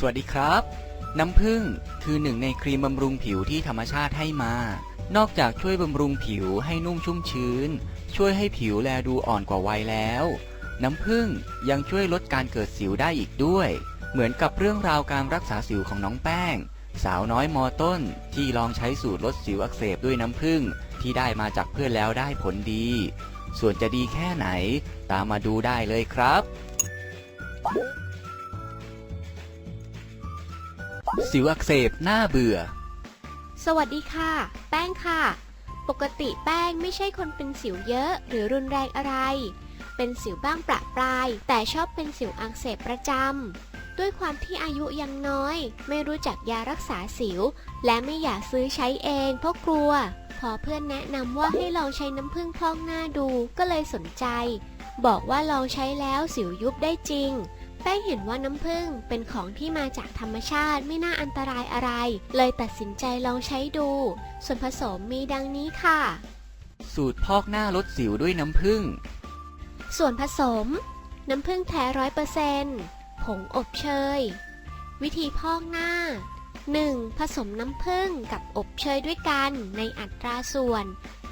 สวัสดีครับ น้ำผึ้งคือหนึ่งในครีมบำรุงผิวที่ธรรมชาติให้มา นอกจากช่วยบำรุงผิวให้นุ่มชุ่มชื้น ช่วยให้ผิวแลดูอ่อนกว่าวัยแล้ว น้ำผึ้งยังช่วยลดการเกิดสิวได้อีกด้วย เหมือนกับเรื่องราวการรักษาสิวของน้องแป้ง สาวน้อยมอต้น ที่ลองใช้สูตรลดสิวอักเสบด้วยน้ำผึ้งที่ได้มาจากเพื่อนแล้วได้ผลดี ส่วนจะดีแค่ไหน ตามมาดูได้เลยครับ สิวอักเสบหน้าเบื่อ สวัสดีค่ะ แป้งค่ะ ปกติแป้งไม่ใช่คนเป็นสิวเยอะ หรือรุนแรงอะไร เป็นสิวบ้างประปราย แต่ชอบเป็นสิวอักเสบประจำด้วยความที่อายุยังน้อย ไม่รู้จักยารักษาสิว และไม่อยากซื้อใช้เองเพราะกลัว พอเพื่อนแนะนำว่าให้ลองใช้น้ำผึ้งพอกหน้าดูก็เลยสนใจ บอกว่าลองใช้แล้วสิวยุบได้จริง แป้งเห็นว่าน้ำผึ้งเป็นของที่มาจากธรรมชาติไม่น่าอันตรายอะไร เลยตัดสินใจลองใช้ดู ส่วนผสมมีดังนี้ค่ะ สูตรพอกหน้าลดสิวด้วยน้ำผึ้ง ส่วนผสม น้ำผึ้งแท้ร้อยเปอร์เซนต์ผงอบเชย วิธีพอกหน้า 1. ผสมน้ำผึ้งกับอบเชยด้วยกันในอัตราส่วน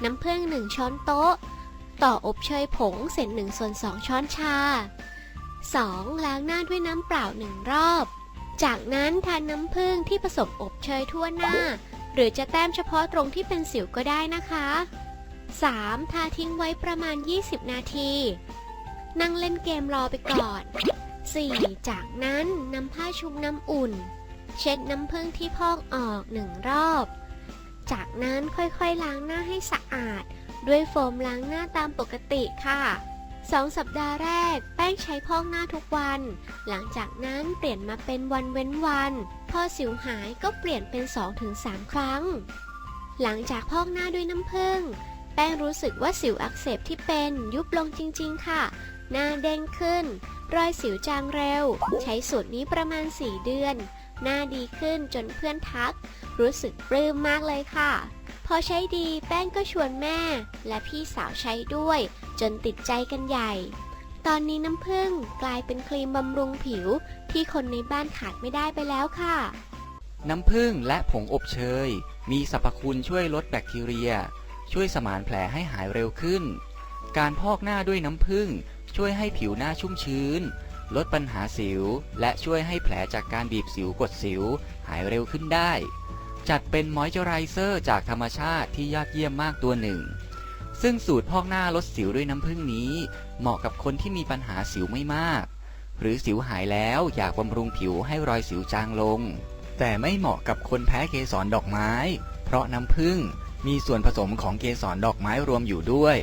น้ำผึ้ง1ช้อนโต๊ะ ต่ออบเชยผงเศษ1ส่วน2ช้อนชา 2. ล้างหน้าด้วยน้ำเปล่าหนึ่งรอบ จากนั้นทานน้ำผึ้งที่ผสมอบเชยทั่วหน้า หรือจะแต้มเฉพาะตรงที่เป็นสิวก็ได้นะคะ 3. ทาทิ้งไว้ประมาณ 20 นาที นั่งเล่นเกมรอไปก่อน 4. จากนั้นนำผ้าชุบน้ำอุ่น เช็ดน้ำผึ้งที่พอกออกหนึ่งรอบ จากนั้นค่อยๆล้างหน้าให้สะอาด ด้วยโฟมล้างหน้าตามปกติค่ะ สองสัปดาห์แรก แป้งใช้พอกหน้าทุกวัน หลังจากนั้นเปลี่ยนมาเป็นวันเว้นวัน พอสิวหายก็เปลี่ยนเป็น 2-3 ครั้ง หลังจากพอกหน้าด้วยน้ำผึ้งแป้งรู้สึกว่าสิวอักเสบที่เป็นยุบลงจริง ๆ ค่ะ หน้าเด้งขึ้น รอยสิวจางเร็ว ใช้สูตรนี้ประมาณ 4 เดือน หน้าดีขึ้นจนเพื่อนทัก รู้สึกปลื้มมากเลยค่ะ พอใช้ดีแป้งก็ชวนแม่ และพี่สาวใช้ด้วย จนติดใจกันใหญ่ ตอนนี้น้ำผึ้งกลายเป็นครีมบำรุงผิวที่คนในบ้านขาดไม่ได้ไปแล้วค่ะ น้ำผึ้งและผงอบเชย มีสรรพคุณช่วยลดแบคทีเรีย ช่วยสมานแผลให้หายเร็วขึ้น การพอกหน้าด้วยน้ำผึ้งช่วยให้ผิวหน้าชุ่มชื้น ลดปัญหาสิว และช่วยให้แผลจากการบีบสิวกดสิว หายเร็วขึ้นได้ จัดเป็นมอยเจอไรเซอร์จากธรรมชาติที่ยอดเยี่ยมมากตัวหนึ่ง ซึ่งสูตรพอกหน้าลดสิวด้วยน้ำผึ้งนี้ เหมาะกับคนที่มีปัญหาสิวไม่มาก หรือสิวหายแล้วอยากบำรุงผิวให้รอยสิวจางลง แต่ไม่เหมาะกับคนแพ้เกสรดอกไม้ เพราะน้ำผึ้งมีส่วนผสมของเกสรดอกไม้รวมอยู่ด้วย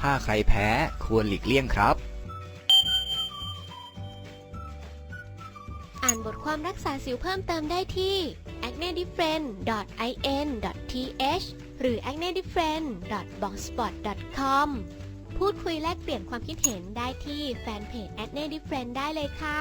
ถ้าใครแพ้ควรหลีกเลี่ยงครับ อ่านบทความรักษาสิวเพิ่มเติมได้ที่ a c n e d i f f e r e n t i n t h หรือ a c n e d i f f e r e n t b l o g s p o t c o m พูดคุยแลกเปลี่ยนความคิดเห็นได้ที่แฟนเพจ a c n e d i f f e r e n t ได้เลยค่ะ